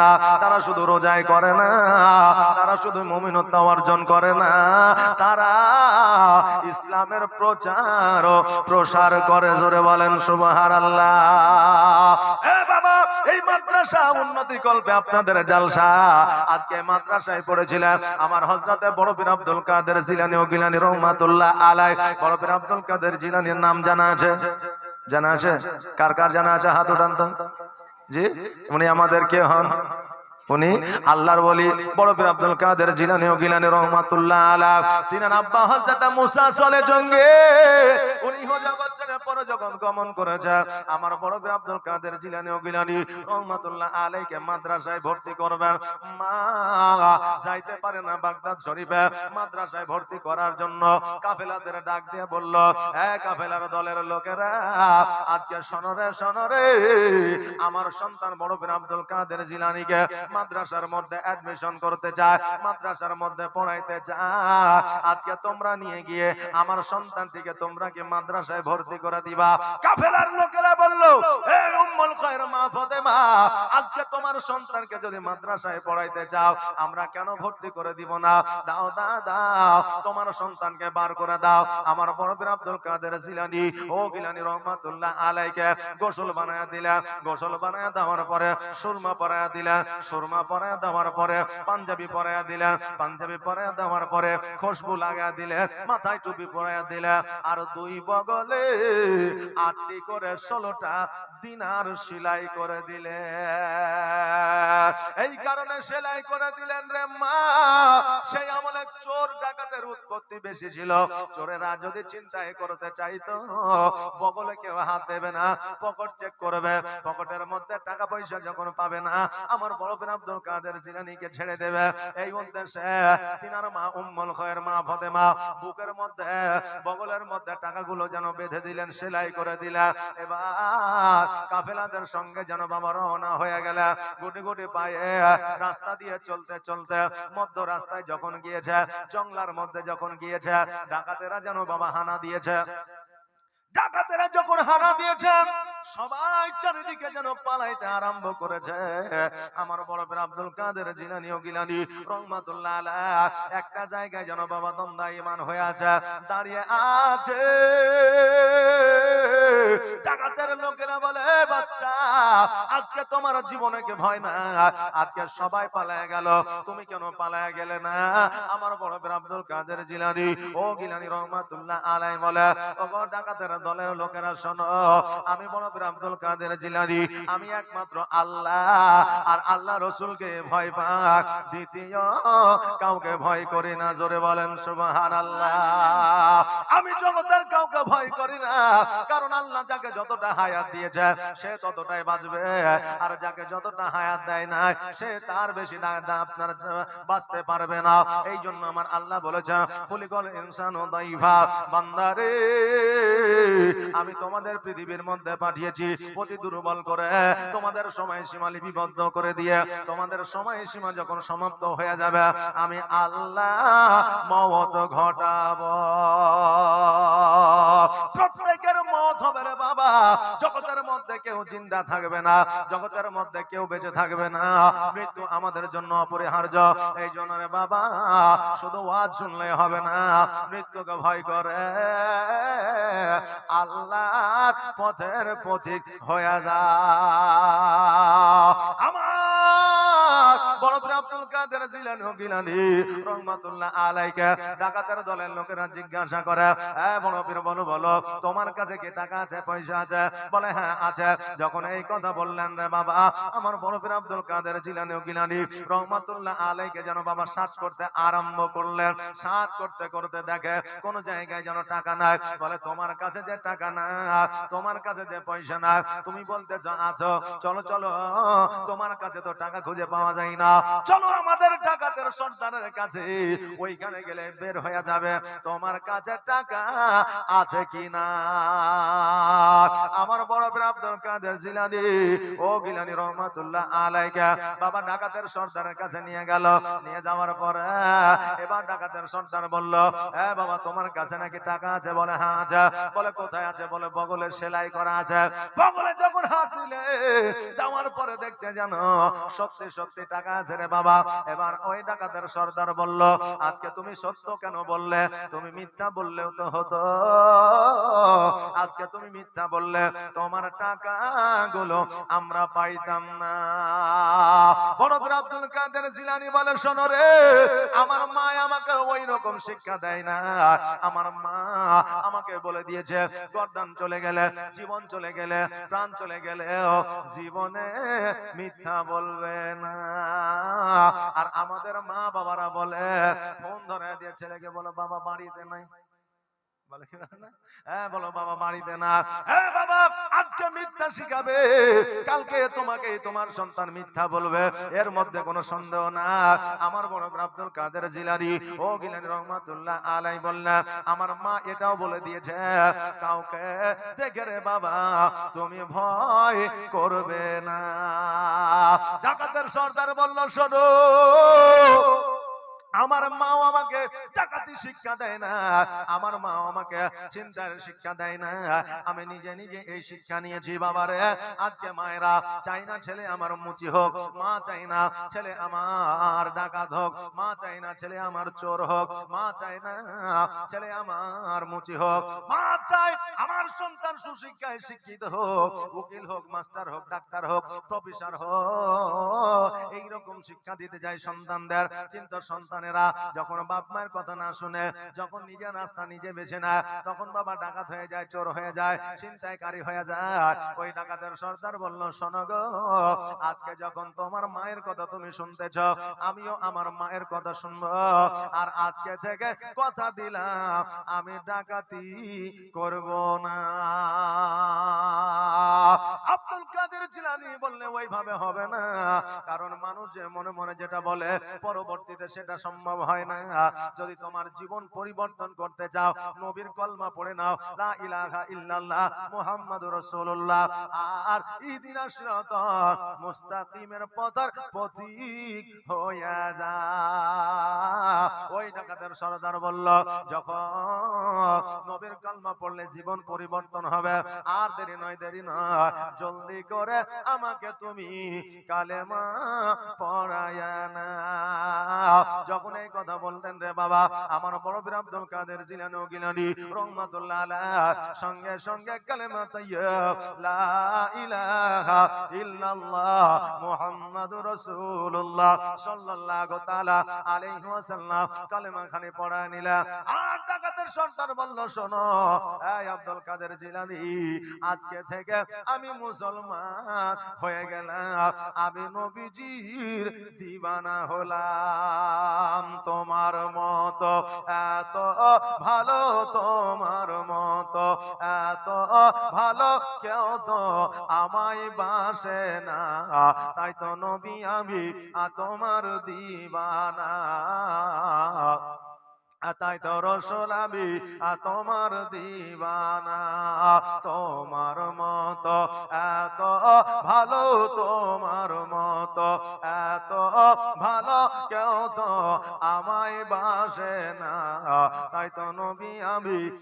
না, তারা শুধু রোজাই করে না, তারা শুধু মমিনত্ব অর্জন করে না, তারা ইসলামের প্রচার ও প্রসার করে। জোরে বলেন সুবহান আল্লাহ এই মাদ্রাসা উন্নতি কল্পে আপনাদের জালসা। আজকে মাদ্রাসায় পড়েছিলাম, আমার হজরতে বড় পীর আব্দুল কাদের জিলানি ও গিলানি রহমাতুল্লাহ আলাই বড় পীর আব্দুল কাদের জিলানির নাম জানা আছে? জানা আছে? কার কার জানা আছে? হাত উঠান তো। জি উনি আমাদেরকে হন। উনি আল্লাহর বলি, বড় পীর আব্দুল কাদের জিলানি ও গিলানি রহমাতুল্লাহ আলা। তিনার আব্বা হযরত মুসা চলে জঙ্গে। উনি হো জগৎ ছেড়ে পরজগৎ গমন করেছে, আমার বড় পীর আব্দুল কাদের জিলানি ও গিলানি রহমাতুল্লাহ আলাইকে মাদ্রাসায় ভর্তি করবেন। মা, যাইতে পারে না বাগদাদ শরীফে মাদ্রাসায় ভর্তি করার জন্য। কাফেলাদের ডাক দিয়ে বলল, এ কাফেলার দলের লোকেরা, আজকে শোনরে শোনরে আমার সন্তান বড় পীর আব্দুল কাদের জিলানিকে মাদ্রাসার মধ্যে অ্যাডমিশন করতে চায় মাদ্রাসার মধ্যে পড়াইতে চায় আজকে তোমরা নিয়ে গিয়ে আমার সন্তানটিকে তোমরা কি মাদ্রাসায় ভর্তি করে দিবা? কাফেলার লোকেরা বলল এ উম্মুল খায়র মা ফাতেমা, আজকে তোমার সন্তানকে যদি মাদ্রাসায় পড়াইতে আমরা কেন ভর্তি করে দিব না? দাও দাও দাও, তোমার সন্তানকে বার করে দাও। আমার বড় আব্দুল কাদের জিলানি, ও রহমাতুল্লাহ আলাইকে গোসল বানায়া দিলা গোসল বানায়া দেওয়ার পরে সুরমা পরায়া দিলা সুরমা পরায়া দেওয়ার পরে পাঞ্জাবি পরায়া দিলেন, পাঞ্জাবি পরায়া দেওয়ার পরে খুশবু লাগা দিলেন, মাথায় টুপি পরায়া দিলেন। আর দুই বগলে আটটি করে ষোলোটা দিনার সেলাই করে দিলেন। এই কারণে সেলাই করে দিলেন রে মা। সেই আমলে চোর ডাকাতের উৎপত্তি বেশি ছিল। চোরেরা যদি চিন্তায় করতে চাইতো, বগলে কেউ হাত দেবে না, পকেট চেক করবে। পকেটের মধ্যে টাকা পয়সা যখন পাবে না, আমার বড় আব্দুল কাদের জিলানিকে ছেড়ে দেবে। এই উদ্দেশ্যে তিনার মা খয়ের মা বুকের মধ্যে, বগলের মধ্যে টাকাগুলো যেন বেঁধে দিলেন, সেলাই করে এবার কাফেলাদের সঙ্গে যেন বাবা রওনা হয়ে গেল গুটি গুটি পায়ে রাস্তা দিয়ে চলতে চলতে মধ্য রাস্তায় যখন গিয়েছে জংলার মধ্যে যখন গিয়েছে, ডাকাতেরা যেন বাবা হানা দিয়েছে। ডাকাতেরা যখন হানা দিয়েছে সবাই চারিদিকে যেন পালাইতে আরম্ভ করেছে। আমার বড় পীর আব্দুল কাদের জিলানি ও গিলানি রহমাতুল্লাহ একটা জায়গায় যেন বাবা দন্দা ইমান হয়ে আছে, দাঁড়িয়ে আছে। লোকেরা বলে, বাচ্চা, আজকে তোমার জীবনে কে ভয় না আজকে সবাই পালায় গেল। তুমি কেন পালায় গেলে না? আমার বড় পীর আব্দুল কাদের জিলানি ও গিলানি রহমাতুল্লাহ আলাই বলে ও ডাকাতের দলের লোকেরা শোনো, আমি বড় পীর আব্দুল কাদের জিলানি। আমি একমাত্র আল্লাহ, আর আল্লাহ রসুলকে ভয় পাক। দ্বিতীয়, কাউকে ভয় করি না, জোরে বলেন সুবহান আমি জগতের কাউকে ভয় করি না, কারণ আল্লাহ যাকে যতটা হায়াত দিয়েছে, সে ততটাই বাঁচবে। আর যাকে যতটা হায়াত দেয় না সে তার বেশি না আপনার বাঁচতে পারবে না। এই জন্য আমার আল্লাহ বলেছেন, খুলিকল ইনসান ও দাইফা, বান্দারে, আমি তোমাদের পৃথিবীর মধ্যে পাঠিয়েছি অতি দুর্বল করে। তোমাদের সময় সীমা লিপিবদ্ধ করে দিয়ে তোমাদের সময় সীমা যখন সমাপ্ত হয়ে যাবে আমি আল্লাহ মত ঘটাবো। প্রত্যেকের মত হবে রে বাবা। জগতের মধ্যে কেউ জিন্দা থাকবে না জগতের মধ্যে কেউ বেঁচে থাকবে না। মৃত্যু আমাদের জন্য অপরিহার্য। এই জন্য রে বাবা শুধু ওয়াজ শুনলে হবে না মৃত্যুকে ভয় করে। আল্লাহর পথের পথিক হয়ে যা। আমার বড় আব্দুল কাদের রহমাতুল্লাহ ডাকাতের দলের লোকেরা জিজ্ঞাসা করে বড় পীর বলো বলো, তোমার কাছে কি টাকা আছে, পয়সা আছে? বলে হ্যাঁ আছে। যখন এই কথা বললেন রে বাবা, আমার বড় পীর আব্দুল কাদের রহমাতুল্লাহ আলাইকে যেন বাবা করতে আরম্ভ করলেন। সার্চ করতে করতে দেখে কোন জায়গায় যেন টাকা নাই। বলে, তোমার কাছে যে টাকা না তোমার কাছে যে পয়সা না তুমি বলতে আছো, চলো চলো, তোমার কাছে তো টাকা খুঁজে পাওয়া যায় না। চলো আমাদের ডাকাতের সর্দারের কাছে ওইখানে গেলে বের হয়ে যাবে। তোমার কাছে টাকা আছে কিনা? আমার বড় আব্দুল কাদের জিলানি, ও গিলানি রহমাতুল্লাহ আলাইকা, বাবা ডাকাতের সর্দারের কাছে নিয়ে গেল। নিয়ে যাওয়ার পরে এবার ডাকাতের সর্দার বলল, এ বাবা, তোমার কাছে নাকি টাকা আছে? বলে হ্যাঁ আছে। বলে, কোথায় আছে? বলে, বগলে সেলাই করা আছে। বগলে যখন হাত দিলে দেওয়ার পরে দেখছে যেন সত্যি সত্যি টাকা আছে রে বাবা। এবার ওই ডাকাতের সর্দার বলল, আজকে তুমি সত্য কেন বললে? তুমি মিথ্যা বললেও তো হতো। আজকে তুমি মিথ্যা বললে, তোমার টাকা গুলো আমরা পাইতাম না। বড় আব্দুল কাদের জিলানি বলে, শোনো রে, আমার মা আমাকে ওই রকম শিক্ষা দেয় না। আমার মা আমাকে বলে দিয়েছে, গর্দান চলে গেলে, জীবন চলে গেলে, প্রাণ চলে গেলে জীবনে মিথ্যা বলবে না। আর আমাদের মা বাবারা বলে, ফোন ধরে দিয়ে ছেলেকে বলো, বাবা, বাড়িতে নাই। বলে হ্যাঁ বলো, বাবা, বাড়িতে না। হ্যাঁ বাবা আজকে মিথ্যা শিখাবে। কালকে তোমাকে তোমার সন্তান মিথ্যা বলবে, এর মধ্যে কোনো সন্দেহ না। আমার বড় আব্দুল কাদের জিলানি, ও গিলানি রহমাতুল্লাহ আলাই বললেন আমার মা এটাও বলে দিয়েছে, কাউকে দেখে রে বাবা, তুমি ভয় করবে না। ডাকাতের সর্দার বলল, শোনো আমার মাও আমাকে ডাকাতি শিক্ষা দেয় না, আমার মা আমাকে চিন্তার শিক্ষা দেয় না। আমি নিজে নিজে এই শিক্ষা নিয়েছি বাবারে। আজকে মায়েরা চাই না ছেলে আমার মুচি হোক, মা চাই না ছেলে আমার ডাকাত হোক, মা চাই না ছেলে আমার চোর হোক, মা চাই না ছেলে আমার মুচি হোক। মা চাই আমার সন্তান সুশিক্ষায় শিক্ষিত হোক, উকিল হোক, মাস্টার হোক, ডাক্তার হোক, প্রফেসর হোক। এইরকম শিক্ষা দিতে যায় সন্তানদের, কিন্তু সন্তানেরা যখন বাপ মায়ের কথা না শুনে, যখন নিজের রাস্তা নিজে বেছে নেয়, তখন বাবা ডাকাত হয়ে যায়, চোর হয়ে যায় চিন্তায়কারী হয়ে যায়। ওই ডাকাতের সর্দার বলল, শোনো আজকে যখন তোমার মায়ের কথা তুমি শুনতেছ, আমিও আমার মায়ের কথা শুনব। আর আজকে থেকে কথা দিলাম, আমি ডাকাতি করব না। আব্দুল কাদের জিলানি বললে, ওইভাবে হবে না। কারণ মানুষ মনে মনে যেটা বলে, পরবর্তীতে সেটা সম্ভব হয় না। যদি তোমার জীবন পরিবর্তন করতে চাও, নবীর কলমা পড়ে নাও। লা ইলাহা ইল্লাল্লাহ মুহাম্মাদুর রাসূলুল্লাহ। আর ইহদিনা সিরাতাল মুস্তাকিমের পথের পথিক হয়ে যা। ওই ডাকাতের সরদার বলল, যখন নবীর কলমা পড়লে জীবন পরিবর্তন হবে, আর দেরি নয় দেরি নয়। জলদি করে আমাকে তুমি কালেমা পড়ায়া না এই কথা বলতেন রে বাবা। আমার বড় বীর আব্দুল কাদের জিলানি গিলানি, রহমাতুল্লাহ আলাইহ, সঙ্গে সঙ্গে কালেমা লা ইলাহা ইল্লাল্লাহ মুহাম্মাদুর রাসূলুল্লাহ সাল্লাল্লাহু তাআলা আলাইহি ওয়াসাল্লাম কালেমা খানি পড়া নিলা। আর ডাকাতের সর্দার বলল, শোনো, এই আব্দুল কাদের জিলানি, আজকে থেকে আমি মুসলমান হয়ে গেলাম। আমি নবীজির দিবানা হলাম। তোমার মত, এত ভালো তোমার মত, এত ভালো কেউ তো আমায় বাসে না। তাই তো নবী আমি তোমার দিবানা। তাই তো রসুল আমি তোমার দিবানা, তোমার মত, এত ভালো তোমার মত, এত ভালো কেউ তো আমায় বাসে না, তাই তো নবী আমি